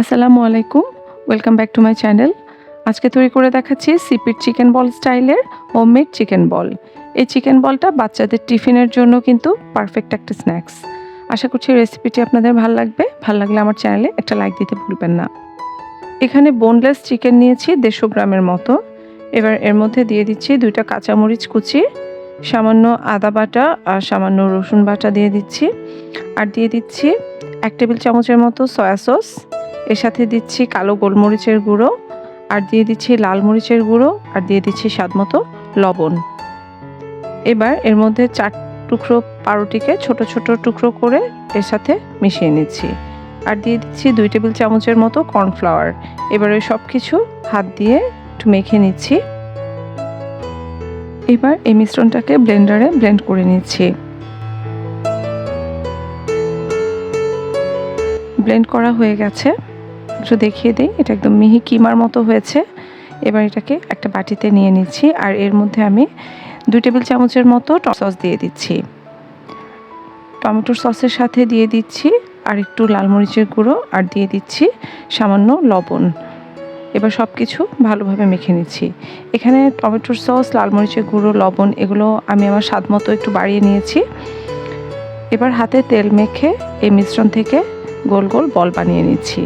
আসসালামু আলাইকুম welcome back to my channel আজকে তৈরি করে দেখাচ্ছি সিপিড চিকেন বল স্টাইলের হোমমেড চিকেন বল এই চিকেন বলটা বাচ্চাদের টিফিনের জন্য কিন্তু পারফেক্ট একটা স্ন্যাক্স আশা করছি রেসিপিটি আপনাদের ভালো লাগবে। ভালো লাগলে আমার চ্যানেলে একটা লাইক দিতে ভুলবেন না। এখানে বোনলেস চিকেন নিয়েছি দেড়শো গ্রামের মতো। এবার এর মধ্যে দিয়ে দিচ্ছি দুইটা কাঁচামরিচ কুচি, সামান্য আদা বাটা আর সামান্য রসুন বাটা দিয়ে দিচ্ছি। আর দিয়ে দিচ্ছি এক টেবিল চামচের মতো সয়া সস এর সাথে দিচ্ছি কালো গোলমরিচের গুঁড়ো, আর দিয়ে দিচ্ছি লাল মরিচের গুঁড়ো, আর দিয়ে দিচ্ছি স্বাদ মতো লবণ। এবার এর মধ্যে চার টুকরো পাউরুটিকে ছোট ছোট টুকরো করে এর সাথে মিশিয়ে নিচ্ছি। আর দিয়ে দিচ্ছি দুই টেবিল চামচের মতো কর্নফ্লাওয়ার। এবার সব কিছু হাত দিয়ে একটু মেখে নিচ্ছি। এবার এই মিশ্রণটাকে ব্লেন্ডারে ব্লেন্ড করে নিচ্ছি। ব্লেন্ড করা হয়ে গেছে। একটু দেখিয়ে দিই। এটা একদম মিহি কিমার মতো হয়েছে। এবার এটাকে একটা বাটিতে নিয়ে নিচ্ছি আর এর মধ্যে আমি দুই টেবিল চামচের মতো সস দিয়ে দিচ্ছি। টমেটোর সসের সাথে দিয়ে দিচ্ছি আর একটু লাল মরিচের গুঁড়ো আর দিয়ে দিচ্ছি সামান্য লবণ। এবার সব কিছু ভালোভাবে মেখে নিচ্ছি। এখানে টমেটোর সস, লাল মরিচের গুঁড়ো, লবণ এগুলো আমি আমার স্বাদ মতো একটু বাড়িয়ে নিয়েছি। এবার হাতে তেল মেখে এই মিশ্রণ থেকে গোল গোল বল বানিয়ে নিচ্ছি।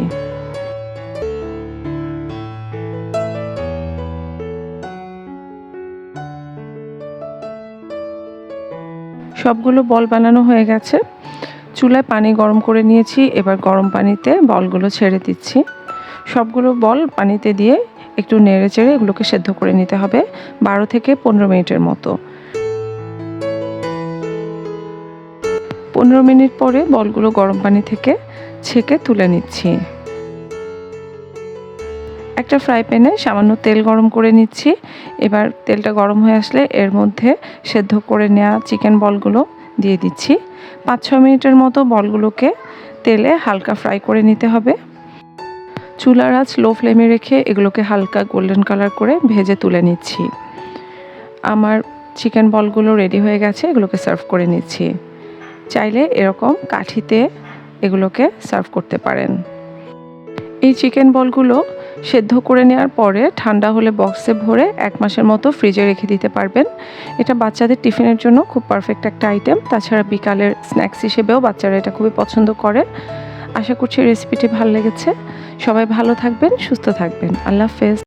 সবগুলো বল বানানো হয়ে গেছে। চুলায় পানি গরম করে নিয়েছি, এবার গরম পানিতে বলগুলো ছেড়ে দিচ্ছি। সবগুলো বল পানিতে দিয়ে একটু নেড়ে চেড়ে এগুলোকে সেদ্ধ করে নিতে হবে বারো থেকে পনেরো মিনিটের মতো। পনেরো মিনিট পরে বলগুলো গরম পানি থেকে ছেঁকে তুলে নিচ্ছি। একটা ফ্রাই প্যানে সামান্য তেল গরম করে নিচ্ছি। এবার তেলটা গরম হয়ে আসলে এর মধ্যে সেদ্ধ করে নেওয়া চিকেন বলগুলো দিয়ে দিচ্ছি। পাঁচ ছ মিনিটের মতো বলগুলোকে তেলে হালকা ফ্রাই করে নিতে হবে। চুলার আঁচ লো ফ্লেমে রেখে এগুলোকে হালকা গোল্ডেন কালার করে ভেজে তুলে নিচ্ছি। আমার চিকেন বলগুলো রেডি হয়ে গেছে, এগুলোকে সার্ভ করে নিচ্ছি। চাইলে এরকম কাঠিতে এগুলোকে সার্ভ করতে পারেন। এই চিকেন বলগুলো সেদ্ধ করে নেওয়ার পরে ঠান্ডা হলে বক্সে ভরে এক মাসের মতো ফ্রিজে রেখে দিতে পারবেন। এটা বাচ্চাদের টিফিনের জন্য খুব পারফেক্ট একটা আইটেম তাছাড়া বিকালের স্ন্যাক্স হিসেবেও বাচ্চারা এটা খুবই পছন্দ করে। আশা করছি রেসিপিটি ভালো লেগেছে। সবাই ভালো থাকবেন, সুস্থ থাকবেন। আল্লাহ হাফেজ।